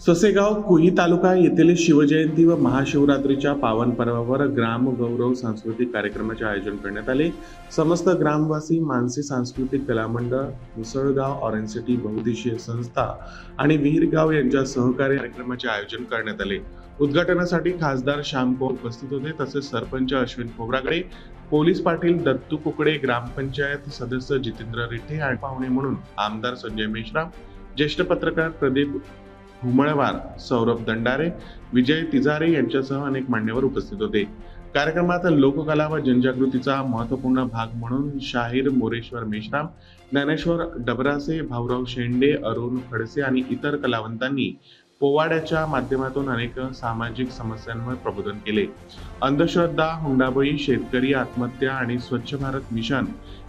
ससेगाव कुही तालुका येथील शिवजयंती व महाशिवरात्रीच्या पावन पर्वावर ग्राम गौरव सांस्कृतिक कार्यक्रमाचे आयोजन करण्यात आले. समस्त ग्रामवासी मानसी सांस्कृतिक कला मंडळ मुसळगाव ऑरेंज सिटी बहुद्देशीय संस्था आणि विहीरगाव यांच्या सहकार्य कार्यक्रमाचे आयोजन करण्यात आले. उद्घाटनासाठी खासदार श्यामकोर उपस्थित होते. तसेच सरपंच अश्विन खोबराकडे पोलीस पाटील दत्तू कुकडे ग्रामपंचायत सदस्य जितेंद्र रिठे आणि पाहुणे म्हणून आमदार संजय मेश्राम ज्येष्ठ पत्रकार प्रदीप हुमळवार सौरभ दंडारे विजय तिजारे यांच्यासह अनेक मान्यवर उपस्थित होते. कार्यक्रमात लोककला व जनजागृतीचा महत्त्वपूर्ण भाग म्हणून शाहीर मोरेश्वर मेश्राम ज्ञानेश्वर डबरासे भाऊराव शेंडे अरुण खडसे आणि इतर कलावंतांनी पोवाड्याच्या माध्यमातून अनेक सामाजिक समस्यांवर प्रबोधन केले. अंधश्रद्धा हुंडाबळी शेतकरी आत्महत्या आणि स्वच्छ भारत मिशन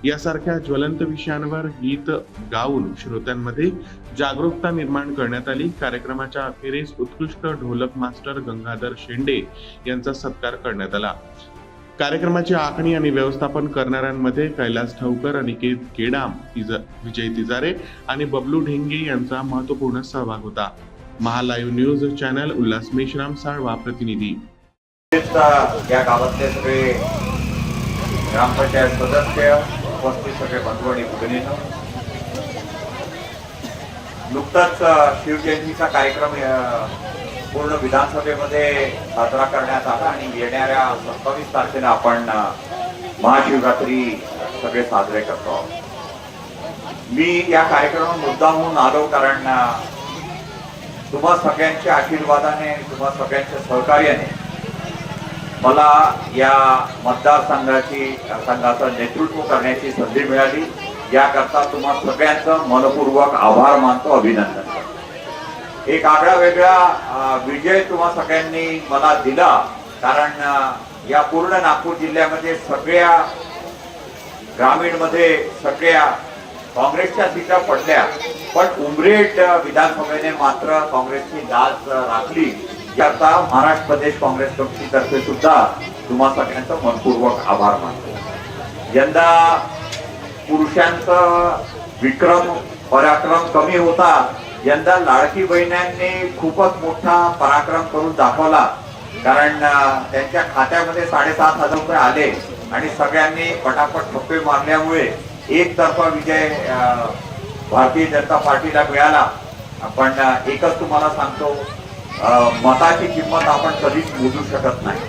यासारख्या ज्वलंत विषयांवर गीत गाऊन श्रोत्यांमध्ये जागरूकता निर्माण करण्यात आली. कार्यक्रमाच्या अखेरीस उत्कृष्ट ढोलक मास्टर गंगाधर शेंडे यांचा सत्कार करण्यात आला. कार्यक्रमाची आखणी आणि व्यवस्थापन करणाऱ्यांमध्ये कैलास ठवकर अनिकेत केडाम तिज विजय तिजारे आणि बबलू ढेंगे यांचा महत्त्वपूर्ण सहभाग होता. महालाईव्ह न्यूज चॅनल उल्हास मेश्राम साळवा प्रतिनिधी. या गावातले सगळे ग्रामपंचायत सदस्य उपस्थित सगळे बंधू आणि भगिनीनं. नुकताच शिवजयंतीचा कार्यक्रम पूर्ण विधानसभेमध्ये साजरा करण्यात आला आणि येणाऱ्या सत्तावीस तारखेला आपण महाशिवरात्री सगळे साजरे करतो मी या कार्यक्रमात मुद्दामहून आलो कारण तुम्हा सगळ्यांच्या आशीर्वादाने तुम्हा सगळ्यांच्या सहकार्याने मला या मतदारसंघाची संघाचं नेतृत्व करण्याची संधी मिळाली. याकरता तुम्हा सगळ्यांचं मनपूर्वक आभार मानतो अभिनंदन करतो. एक आगळा वेगळा विजय तुम्हा सगळ्यांनी मला दिला. कारण या पूर्ण नागपूर जिल्ह्यामध्ये सगळ्या ग्रामीणमध्ये सगळ्या काँग्रेसच्या सीटा पडल्या. पण उमरेड विधानसभेने मात्र काँग्रेसची लाच राखली. याचा महाराष्ट्र प्रदेश काँग्रेस कमिटीतर्फे सुद्धा तुम्हा सगळ्यांचं मनपूर्वक आभार मानतो. यंदा पुरुषांचा विक्रम पराक्रम कमी होता. यंदा लाडकी बहिण्यांनी खूपच मोठा पराक्रम करून दाखवला. कारण त्यांच्या खात्यामध्ये साडेसात हजार रुपये आले आणि सगळ्यांनी पटापट ठप्पे मारल्यामुळे एकतर्फा विजय भारतीय जनता पार्टीला मिळाला. पण एकच तुम्हाला सांगतो मताची किंमत आपण कधीच मोजू शकत नाही.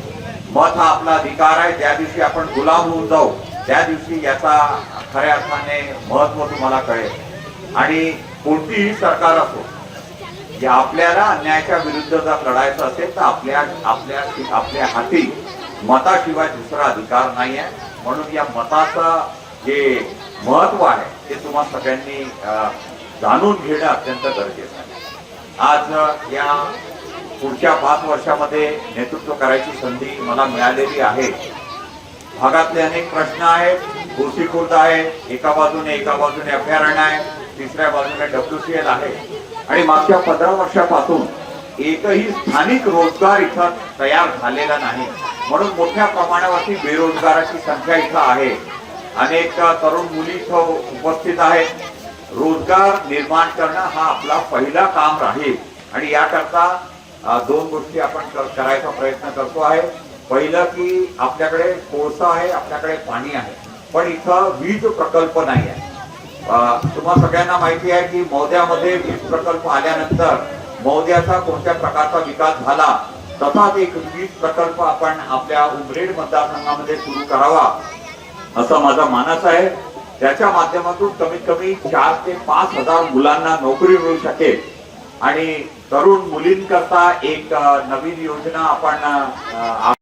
मत हा आपला अधिकार आहे. ज्या दिवशी आपण गुलाम होऊन जाऊ त्या दिवशी याचा खऱ्या अर्थाने महत्त्व तुम्हाला कळेल. आणि कोणतीही सरकार असो या आपल्याला अन्यायाच्या विरुद्ध जर लढायचं असेल तर आपल्या आपल्या आपल्या हाती मताशिवाय दुसरा अधिकार नाही आहे म्हणून या मताचा जे महत्त्व आहे ते तुम्हाला सगळ्यांनी जाणून घेणं अत्यंत गरजेचं आहे. आज या पुढच्या पाच वर्षामध्ये नेतृत्व करायची संधी मला मिळालेली आहे. भागातले अनेक प्रश्न आहेत गोष्टी खुर्द आहे एका बाजूने एका बाजूने अभयारण्य आहे तिसऱ्या बाजूने डब्ल्यूसीएल आहे. आणि मागच्या पंधरा वर्षापासून एकही स्थानिक रोजगार इथं तयार झालेला नाही. म्हणून मोठ्या प्रमाणावरती बेरोजगाराची संख्या इथं आहे. अनेक तरुण मुली इथं उपस्थित आहेत. रोजगार निर्माण करणं हा आपला पहिला काम राहील. आणि याकरता दोन गोष्टी आपण करायचा प्रयत्न करतो आहे. पहिलं की आपल्याकडे कोळसा आहे आपल्याकडे पाणी आहे. पण इथं वीज प्रकल्प नाही आहे. तुम्हाला तुम्हा सगळ्यांना माहिती आहे की मौद्यामध्ये वीज प्रकल्प आल्यानंतर मौद्याचा कोणत्या प्रकारचा विकास झाला? तसाच एक वीज प्रकल्प आपण आपल्या उमरेड मतदारसंघामध्ये सुरू करावा. असा माझा मानस आहे. त्याच्या माध्यमातून कमीत कमी चार ते पाच हजार मुलांना नोकरी मिळू शकेल. आणि तरुण मुलींकरता एक नवीन योजना आपण